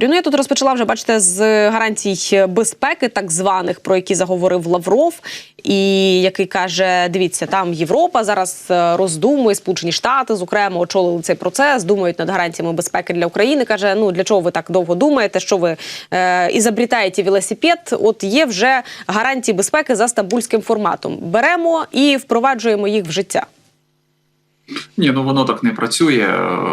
Ну, я тут розпочала вже, бачите, з гарантій безпеки, так званих, про які заговорив Лавров, і який каже: дивіться, там Європа зараз е, роздумує, Сполучені Штати, зокрема, очолили цей процес, думають над гарантіями безпеки для України. каже: ну для чого ви так довго думаєте? Що ви е, ізобретаєте велосипед? От є вже гарантії безпеки за стамбульським форматом. Беремо і впроваджуємо їх в життя. Ні, ну воно так не працює.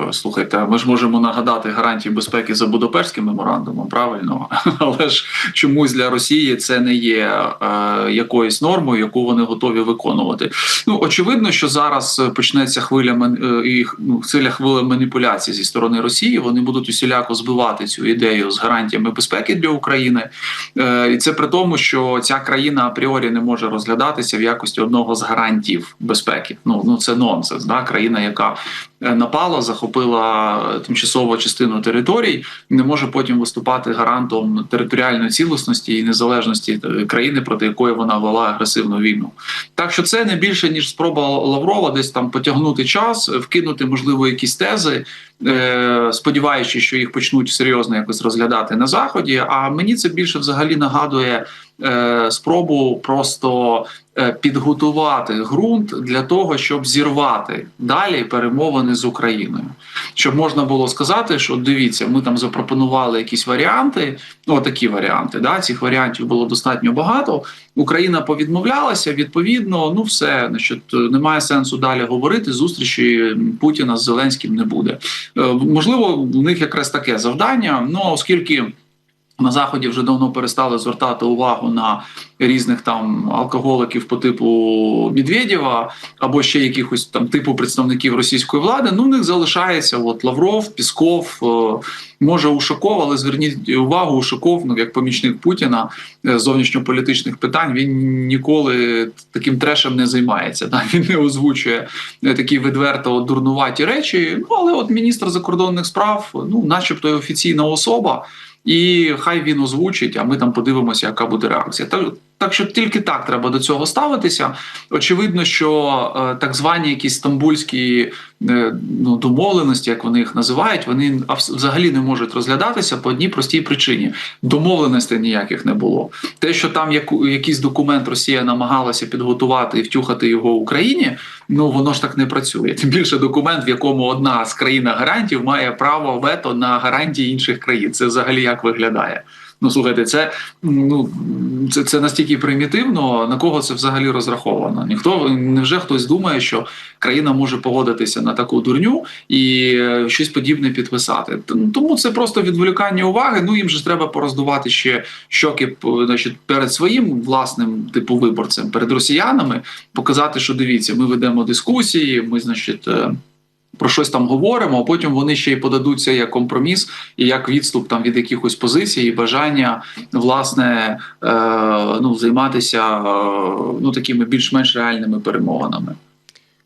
Е, Слухайте, ми ж можемо нагадати гарантії безпеки за Будапештським меморандумом, правильно, але ж чомусь для Росії це не є е, якоюсь нормою, яку вони готові виконувати. Ну очевидно, що зараз почнеться хвиля е, і ну, хвиля хвиля маніпуляцій зі сторони Росії. Вони будуть усіляко збивати цю ідею з гарантіями безпеки для України, е, і це при тому, що ця країна апріорі не може розглядатися в якості одного з гарантів безпеки. Ну ну це нонсенс. Да? Країна, яка е, напала, захопила тимчасово частину територій, не може потім виступати гарантом територіальної цілісності і незалежності е, країни, проти якої вона вела агресивну війну. Так що це не більше ніж спроба Лаврова десь там потягнути час, вкинути можливо якісь тези, е, сподіваючись, що їх почнуть серйозно якось розглядати на заході. А мені це більше взагалі нагадує е, спробу просто е, підготувати ґрунт для того, щоб зірвати далі перемовини з Україною, щоб можна було сказати, що дивіться, ми там запропонували якісь варіанти. Ну, такі варіанти. Да, цих варіантів було достатньо багато. Україна повідмовлялася. Відповідно, ну все значить, немає сенсу далі говорити. Зустрічі Путіна з Зеленським не буде. Е, можливо, в них якраз таке завдання. Ну оскільки. На заході вже давно перестали звертати увагу на різних там алкоголиків по типу Медведєва або ще якихось там типу представників російської влади. Ну, в них залишається от Лавров, Пісков, е, може Ушаков, але зверніть увагу, Ушаков, ну як помічник Путіна е, зовнішньополітичних питань, він ніколи таким трешем не займається. Да? Він не озвучує е, такі відверто дурнуваті речі. Ну але от міністр закордонних справ, ну, начебто, офіційна особа. І хай він озвучить, а ми там подивимося, яка буде реакція. Так, так що тільки так треба до цього ставитися. Очевидно, що е, так звані якісь стамбульські е, ну, домовленості, як вони їх називають, вони взагалі не можуть розглядатися по одній простій причині: домовленостей ніяких не було. Те, що там якийсь документ Росія намагалася підготувати і втюхати його Україні, ну воно ж так не працює. Тим більше документ, в якому одна з країн гарантів має право вето на гарантії інших країн. Це взагалі як виглядає. Ну слухайте, це ну це, це настільки примітивно. На кого це взагалі розраховано? Ніхто невже хтось думає, що країна може погодитися на таку дурню і е, щось подібне підписати? Тому це просто відволікання уваги. Ну їм же треба пороздувати ще щоки значить, перед своїм власним типу виборцем, перед росіянами, показати, що дивіться, ми ведемо дискусії, ми, значить. Про щось там говоримо, а потім вони ще й подадуться як компроміс і як відступ там від якихось позицій, і бажання власне е, ну займатися е, ну такими більш-менш реальними перемовинами.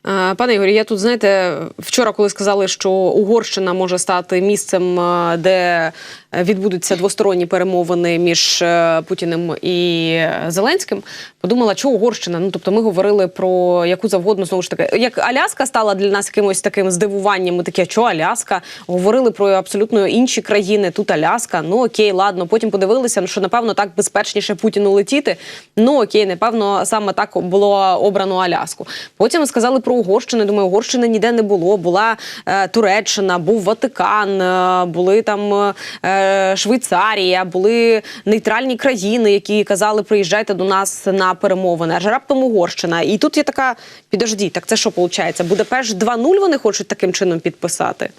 Е, Пане Ігорі, я тут знаєте, вчора, коли сказали, що Угорщина може стати місцем, е, де відбудуться двосторонні перемовини між е, Путіним і Зеленським, подумала, що Угорщина. Ну тобто, ми говорили про яку завгодно знову ж таки, як Аляска стала для нас якимось таким здивуванням. Ми такі, що Аляска? Говорили про абсолютно інші країни. Тут Аляска. Ну окей, ладно. Потім подивилися, що напевно так безпечніше Путіну летіти. Ну окей, напевно, саме так було обрано Аляску. Потім сказали про Угорщину. Думаю, Угорщини ніде не було. Була е, Туреччина, був Ватикан, е, були там е, Швейцарія, були нейтральні країни, які казали, приїжджайте до нас на перемовини. Аж раптом Угорщина. І тут є така: підождіть, так це що виходить? Будапешт 2.0 вони хочуть таким чином підписати.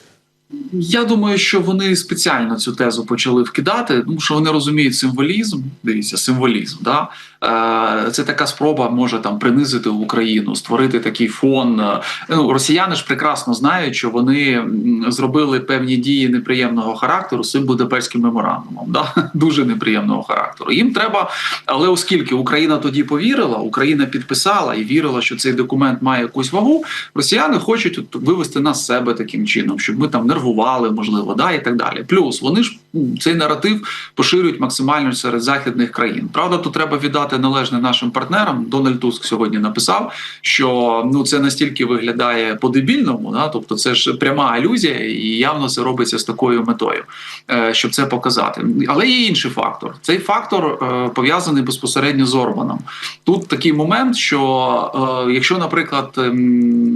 Я думаю, що вони спеціально цю тезу почали вкидати, тому що вони розуміють символізм. Дивіться, символізм. Да? Е, Це така спроба може там принизити Україну, створити такий фон. Е, Ну, росіяни ж прекрасно знають, що вони зробили певні дії неприємного характеру з цим Будапештським меморандумом. Да? Дуже неприємного характеру. Їм треба, але оскільки Україна тоді повірила, Україна підписала і вірила, що цей документ має якусь вагу. Росіяни хочуть вивести нас з себе таким чином, щоб ми там нервували, можливо, да і так далі. Плюс вони ж цей наратив поширюють максимально серед західних країн. Правда, тут треба віддати належне нашим партнерам. Дональд Туск сьогодні написав, що ну це настільки виглядає по-дебільному, да? тобто це ж пряма алюзія, і явно це робиться з такою метою, е, щоб це показати. Але є інший фактор. Цей фактор е, пов'язаний безпосередньо з Орбаном. Тут такий момент, що е, якщо, наприклад,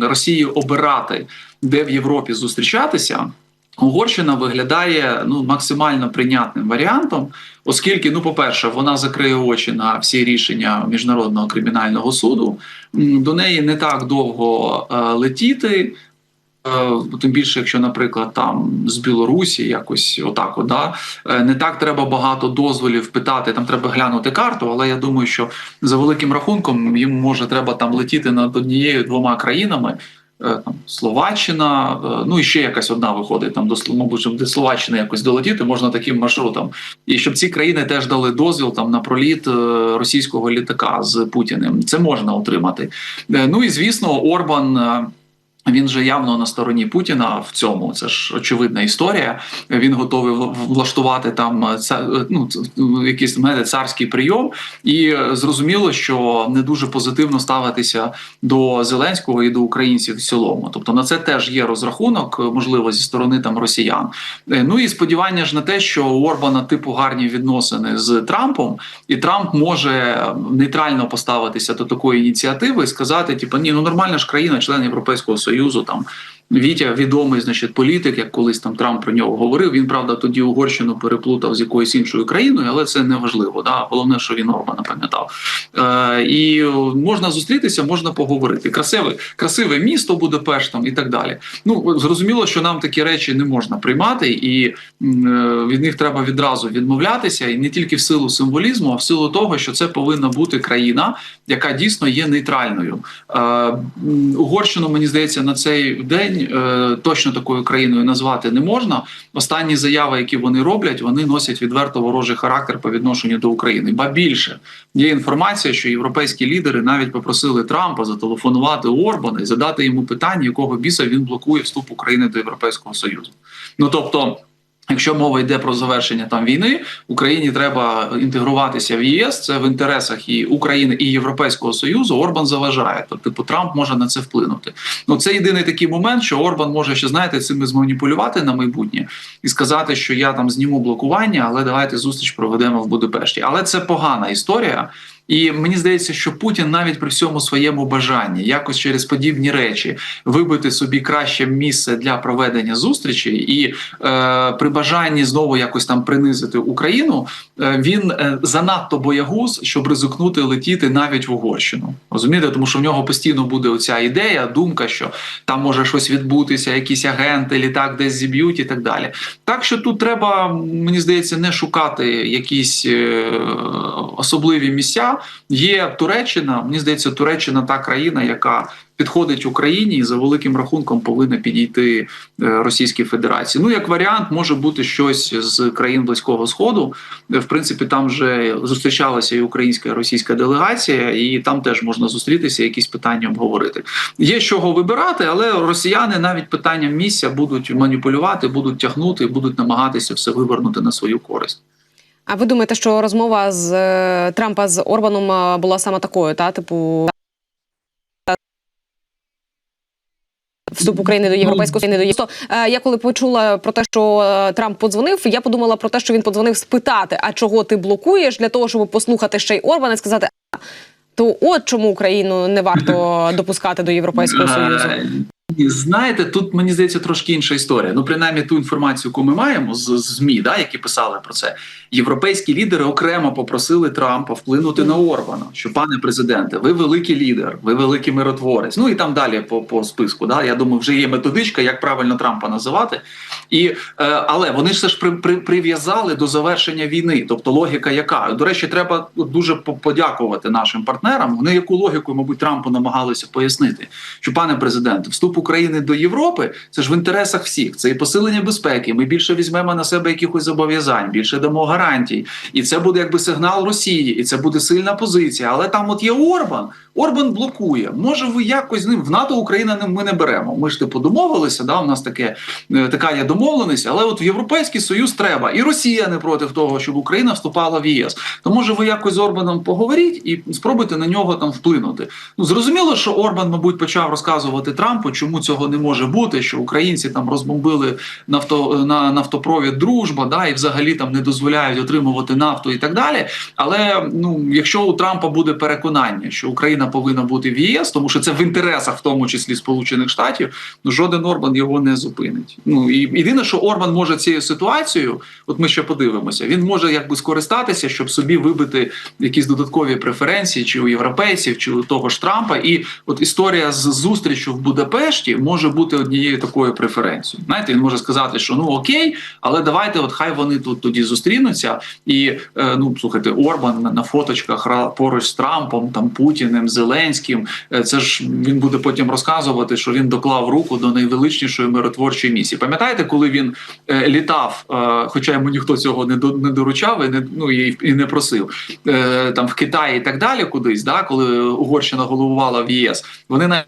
Росії обирати, де в Європі зустрічатися. Угорщина виглядає ну максимально прийнятним варіантом, оскільки, ну, по-перше, вона закриє очі на всі рішення міжнародного кримінального суду. До неї не так довго е, летіти. Е, Тим більше, якщо, наприклад, там з Білорусі якось отак, от, да, е, не так треба багато дозволів питати. Там треба глянути карту, але я думаю, що за великим рахунком їм може треба там летіти над однією двома країнами. Е, Там Словаччина, е, ну і ще якась одна виходить там до мабуть, щоб до Словаччини якось долетіти можна таким маршрутом, і щоб ці країни теж дали дозвіл там на проліт е, російського літака з Путіним. Це можна отримати. Ну і звісно, Орбан. Він же явно на стороні Путіна в цьому. Це ж очевидна історія. Він готовий вла- влаштувати там е, е, ну, ну, якийсь мене царський прийом, і зрозуміло, що не дуже позитивно ставитися до Зеленського і до українців в цілому. Тобто на це теж є розрахунок, е, можливо, зі сторони там росіян. Ну і сподівання ж на те, що у Орбана типу гарні відносини з Трампом, і Трамп може е, нейтрально поставитися до такої ініціативи і сказати: типу, ні, ну нормальна ж країна, член Європейського союзу там. Вітя відомий, значить, політик, як колись там Трамп про нього говорив. Він правда тоді Угорщину переплутав з якоюсь іншою країною, але це не важливо. Да? Головне, що він Орбана пам'ятав. Е, і можна зустрітися, можна поговорити. Красиве, красиве місто Будапешт там і так далі. Ну зрозуміло, що нам такі речі не можна приймати, і е, від них треба відразу відмовлятися, і не тільки в силу символізму, а в силу того, що це повинна бути країна, яка дійсно є нейтральною. Е, Угорщину, мені здається, на цей день е, точно такою країною назвати не можна. Останні заяви, які вони роблять, вони носять відверто ворожий характер по відношенню до України. Ба більше є інформація, що європейські лідери навіть попросили Трампа зателефонувати Орбана і задати йому питання, якого біса він блокує вступ України до Європейського Союзу. Ну тобто. Якщо мова йде про завершення там війни, Україні треба інтегруватися в ЄС. Це в інтересах і України і Європейського союзу. Орбан заважає. Тобто, типу, Трамп може на це вплинути. Ну це єдиний такий момент, що Орбан може ще знаєте цим зманіпулювати на майбутнє і сказати, що я там зніму блокування, але давайте зустріч проведемо в Будапешті. Але це погана історія. І мені здається, що Путін навіть при всьому своєму бажанні якось через подібні речі вибити собі краще місце для проведення зустрічі, і е, при бажанні знову якось там принизити Україну, е, він е, занадто боягуз, щоб ризикнути летіти навіть в Угорщину. Розумієте, тому що в нього постійно буде оця ідея, думка, що там може щось відбутися, якісь агенти, літак десь зіб'ють і так далі. Так що тут треба, мені здається, не шукати якісь е, особливі місця. Є Туреччина. Мені здається, Туреччина та країна, яка підходить Україні і за великим рахунком повинна підійти е, Російській Федерації. Ну як варіант, може бути щось з країн близького сходу. В принципі, там вже зустрічалася і українська і російська делегація, і там теж можна зустрітися, якісь питання обговорити. Є з чого вибирати, але росіяни навіть питанням місця будуть маніпулювати, будуть тягнути, будуть намагатися все вивернути на свою користь. А ви думаєте, що розмова з е, Трампа з Орбаном е, була саме такою, та типу вступ України до європейського Союзу, до ЄС? Е, Я коли почула про те, що Трамп подзвонив, я подумала про те, що він подзвонив спитати, а чого ти блокуєш для того, щоб послухати ще й Орбана і сказати. «А, То от чому Україну не варто допускати до Європейського Союзу. Знаєте, тут мені здається трошки інша історія. Ну, принаймні, ту інформацію, яку ми маємо з змі, да, які писали про це. Європейські лідери окремо попросили Трампа вплинути на Орбана. Що, пане президенте, ви великий лідер, ви великий миротворець. Ну і там далі по, по списку. Да, я думаю, вже є методичка, як правильно Трампа називати. І, е, але вони ж все ж при, при, прив'язали до завершення війни. Тобто логіка яка? До речі, треба дуже подякувати нашим партнерам. Вони яку логіку, мабуть, Трампу намагалися пояснити, що пане президенте, вступ України до Європи це ж в інтересах всіх. Це і посилення безпеки. Ми більше візьмемо на себе якихось зобов'язань, більше дамо гарантій. І це буде якби сигнал Росії, і це буде сильна позиція. Але там, от є Орбан. Орбан блокує. Може, ви якось з ним в НАТО Україна ми не беремо. Ми ж типу домовилися. Да, у нас таке е, така є домовленість, але от в Європейський Союз треба, і Росія не проти того, щоб Україна вступала в ЄС. То може ви якось з Орбаном поговоріть і спробуйте на нього там вплинути. Ну зрозуміло, що Орбан, мабуть, почав розказувати Трампу, чому цього не може бути, що українці там розбомбили нафто на нафтопровід дружба, да і взагалі там не дозволяють отримувати нафту і так далі. Але ну, якщо у Трампа буде переконання, що Україна повинна бути в ЄС, тому що це в інтересах, в тому числі Сполучених Штатів, ну жоден Орбан його не зупинить. Ну і єдине, що Орбан може цією ситуацією, от ми ще подивимося, він може якби скористатися, щоб собі вибити якісь додаткові преференції, чи у європейців, чи у того ж Трампа. І от історія з зустрічю в Будапешті може бути однією такою преференцією. Знаєте, він може сказати, що ну окей, але давайте, от хай вони тут тоді зустрінуться. І е, ну слухайте, Орбан на фоточках поруч з Трампом, там Путіним, Зеленським. е, Це ж він буде потім розказувати, що він доклав руку до найвеличнішої миротворчої місії. Пам'ятаєте, коли він е, літав, е, хоча йому ніхто цього не не доручав і не ну і, не просив там в Китаї і так далі, кудись, да, коли Угорщина головувала в ЄС, вони навіть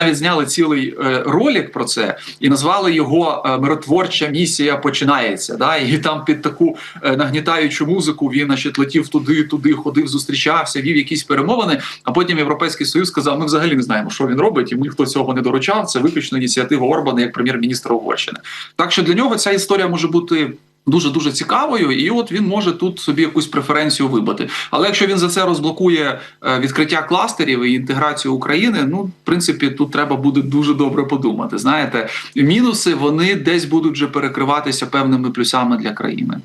навіть зняли цілий е, ролик про це і назвали його е, миротворча місія починається. Да? І там під таку е, нагнітаючу музику він значить, летів туди, туди, ходив, зустрічався, вів якісь перемовини. А потім Європейський Союз сказав: ми взагалі не знаємо, що він робить, і ніхто цього не доручав. Це виключно ініціатива Орбана як прем'єр-міністра Угорщини. Так що для нього ця історія може бути. Дуже дуже цікавою, і от він може тут собі якусь преференцію вибити. Але якщо він за це розблокує е, відкриття кластерів і інтеграцію України, ну в принципі тут треба буде дуже добре подумати. Знаєте, мінуси вони десь будуть вже перекриватися певними плюсами для країни.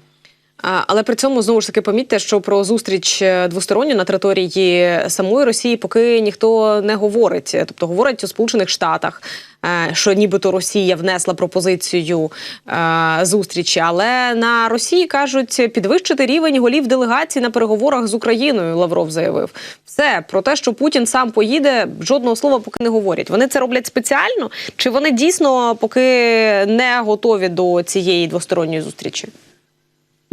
Але при цьому знову ж таки помітьте, що про зустріч е, двосторонню на території самої Росії поки ніхто не говорить. Тобто говорять у Сполучених Штатах, е, що нібито Росія внесла пропозицію е, зустрічі, але на Росії кажуть підвищити рівень голів делегацій на переговорах з Україною. Лавров заявив все про те, що Путін сам поїде, жодного слова поки не говорять. Вони це роблять спеціально, чи вони дійсно поки не готові до цієї двосторонньої зустрічі?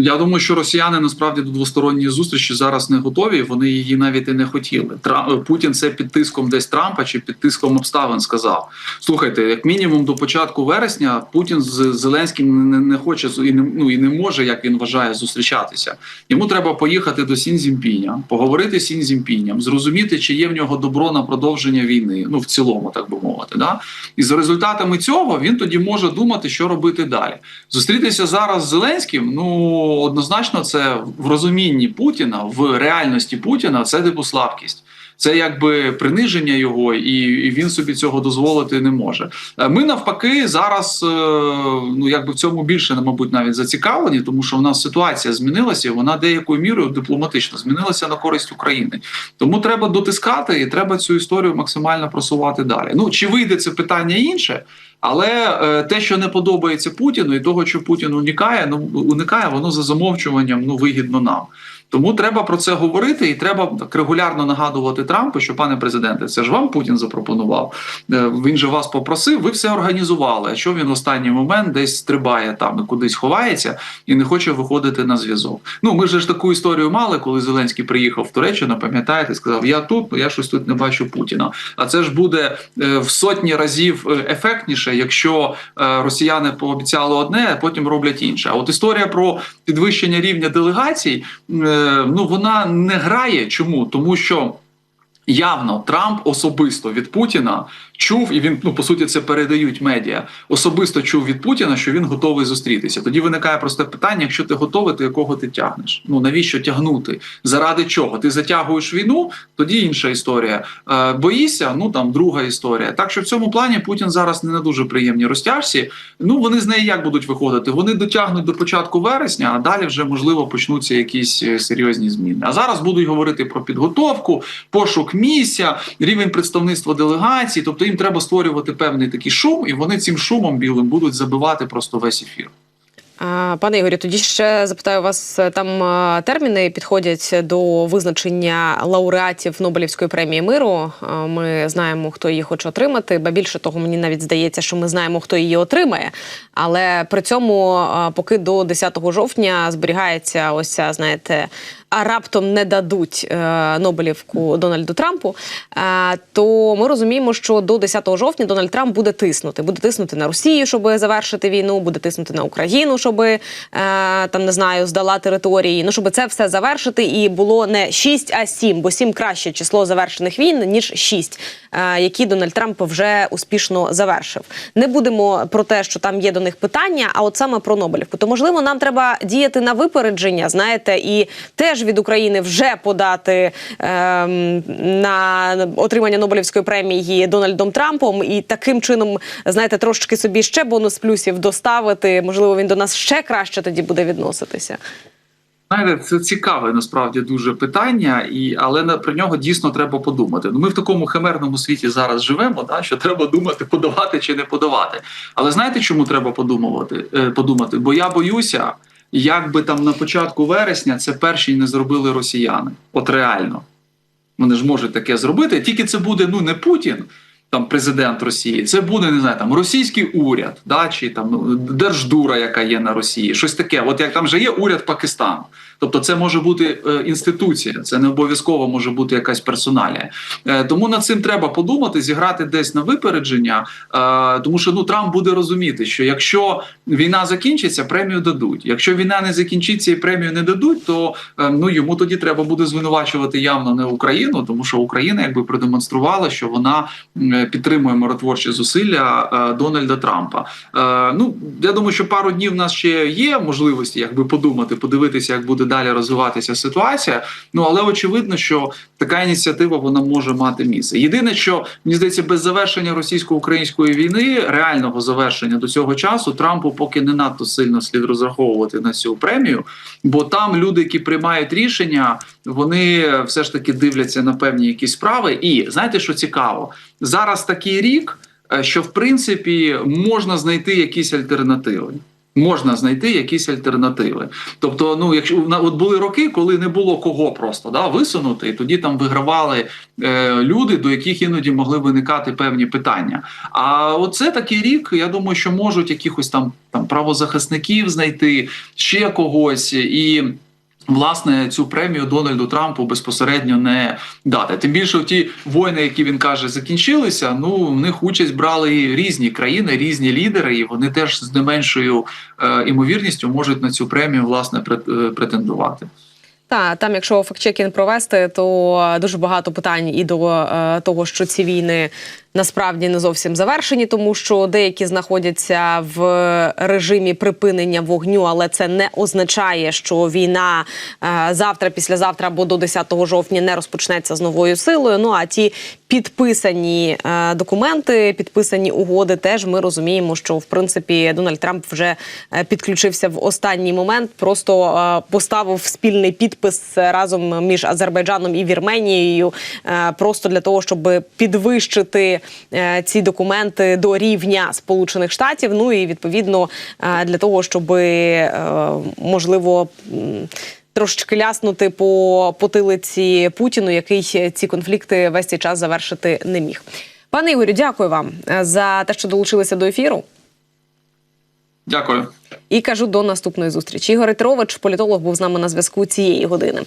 Я думаю, що росіяни насправді до двосторонньої зустрічі зараз не готові. Вони її навіть і не хотіли. Тра... Путін це під тиском десь Трампа чи під тиском обставин сказав. Слухайте, як мінімум до початку вересня Путін з Зеленським не, не хоче і не ну і не може, як він вважає, зустрічатися. Йому треба поїхати до Сінзімпіня, поговорити з Сінзімпіням, зрозуміти, чи є в нього добро на продовження війни. Ну в цілому, так би мовити, да і за результатами цього він тоді може думати, що робити далі. Зустрітися зараз з Зеленським. Ну однозначно, це в розумінні Путіна, в реальності Путіна, це типу слабкість. Це якби приниження його, і і він собі цього дозволити не може. Е, Ми навпаки зараз, е, ну якби в цьому більше мабуть навіть зацікавлені, тому що в нас ситуація змінилася. Вона деякою мірою дипломатично змінилася на користь України. Тому треба дотискати і треба цю історію максимально просувати далі. Ну чи вийде це питання інше? Але е, те, що не подобається Путіну, і того, що Путін уникає, ну уникає, воно за замовчуванням ну вигідно нам. Тому треба про це говорити, і треба регулярно нагадувати Трампу, що пане президенте, це ж вам Путін запропонував. Е, Він же вас попросив, ви все організували. А що він в останній момент десь стрибає там і кудись ховається і не хоче виходити на зв'язок? Ну ми ж таку історію мали, коли Зеленський приїхав в Туреччину, пам'ятаєте, сказав: Я тут, я щось тут не бачу Путіна. А це ж буде е, в сотні разів е, ефектніше, якщо росіяни пообіцяли одне, а потім роблять інше. А от історія про підвищення рівня делегацій. Е, ну вона не грає. Чому? Тому що явно Трамп особисто від Путіна чув, і він ну по суті це передають медіа. Особисто чув від Путіна, що він готовий зустрітися. Тоді виникає просте питання: якщо ти готовий, то якого ти тягнеш? Ну навіщо тягнути? Заради чого? Ти затягуєш війну? Тоді інша історія. Е, боїшся? Ну там друга історія. Так що в цьому плані Путін зараз не на дуже приємній розтяжці. Ну вони з неї як будуть виходити? Вони дотягнуть до початку вересня, а далі вже можливо почнуться якісь е, серйозні зміни. А зараз будуть говорити про підготовку, пошук місця, рівень представництва делегацій. Тобто їм треба створювати певний такий шум, і вони цим шумом білим будуть забивати просто весь ефір. Пане Ігорі, тоді ще запитаю вас, там терміни підходять до визначення лауреатів Нобелівської премії миру. Ми знаємо, хто її хоче отримати. Ба більше того, мені навіть здається, що ми знаємо, хто її отримає. Але при цьому, поки до 10 жовтня зберігається ось знаєте, а раптом не дадуть е, Нобелівку Дональду Трампу, е, то ми розуміємо, що до 10 жовтня Дональд Трамп буде тиснути. Буде тиснути на Росію, щоб завершити війну, буде тиснути на Україну, щоб е, там не знаю, здала території. Ну щоб це все завершити, і було не 6, а 7, бо 7 краще число завершених війн ніж 6, е, які Дональд Трамп вже успішно завершив. Не будемо про те, що там є до них питання, а от саме про Нобелівку. То можливо, нам треба діяти на випередження, знаєте, і теж від України вже подати ем, на отримання Нобелівської премії Дональдом Трампом, і таким чином, знаєте, трошки собі ще бонус плюсів доставити. Можливо, він до нас ще краще тоді буде відноситися. Знаєте, це цікаве насправді дуже питання, і але на про нього дійсно треба подумати. Ну ми в такому химерному світі зараз живемо, да, що треба думати, подавати чи не подавати. Але знаєте, чому треба подумувати? Е, подумати? Бо я боюся, як би там на початку вересня це перші не зробили росіяни. От реально. Вони ж можуть таке зробити. Тільки це буде ну не Путін, там президент Росії, це буде не знаю, там російський уряд, да, чи там ну, держдура, яка є на Росії, щось таке. От як там же є уряд Пакистану. Тобто, це може бути е, інституція, це не обов'язково може бути якась персоналія. Е, тому над цим треба подумати, зіграти десь на випередження, е, тому що ну Трамп буде розуміти, що якщо війна закінчиться, премію дадуть. Якщо війна не закінчиться і премію не дадуть, то е, ну йому тоді треба буде звинувачувати явно не Україну, тому що Україна якби продемонструвала, що вона підтримує миротворчі зусилля е, Дональда Трампа. Е, Ну я думаю, що пару днів в нас ще є можливості, якби подумати, подивитися, як буде далі розвиватися ситуація. Ну але очевидно, що така ініціатива вона може мати місце. Єдине, що мені здається, без завершення російсько-української війни, реального завершення до цього часу, Трампу поки не надто сильно слід розраховувати на цю премію, бо там люди, які приймають рішення, вони все ж таки дивляться на певні якісь справи. І знаєте, що цікаво, зараз такий рік, е, що в принципі можна знайти якісь альтернативи. Можна знайти якісь альтернативи. Тобто, ну якщо от були роки, коли не було кого просто да, висунути, і тоді там вигравали е, люди, до яких іноді могли виникати певні питання. А оце такий рік. Я думаю, що можуть якихось там там правозахисників знайти ще когось і. Власне, цю премію Дональду Трампу безпосередньо не дати. Тим більше ті воїни, які він каже, закінчилися. Ну в них участь брали і різні країни, різні лідери, і вони теж з не меншою е, імовірністю можуть на цю премію власне е, претендувати. Та там, якщо фактчекінг провести, то дуже багато питань і до е, того, що ці війни насправді не зовсім завершені, тому що деякі знаходяться в режимі припинення вогню, але це не означає, що війна е, завтра, післязавтра або до 10 жовтня не розпочнеться з новою силою. Ну а ті підписані е, документи, підписані угоди, теж ми розуміємо, що в принципі Дональд Трамп вже е, підключився в останній момент, просто поставив спільний підпис разом між Азербайджаном і Вірменією, просто для того, щоб підвищити е, ці документи до рівня Сполучених Штатів. Ну і відповідно е, для того, щоб е, можливо. Трошечки ляснути по потилиці Путіну, який ці конфлікти весь цей час завершити не міг. Пане Ігорю, дякую вам за те, що долучилися до ефіру. Дякую. І кажу до наступної зустрічі. Ігор Ітрович, політолог, був з нами на зв'язку цієї години.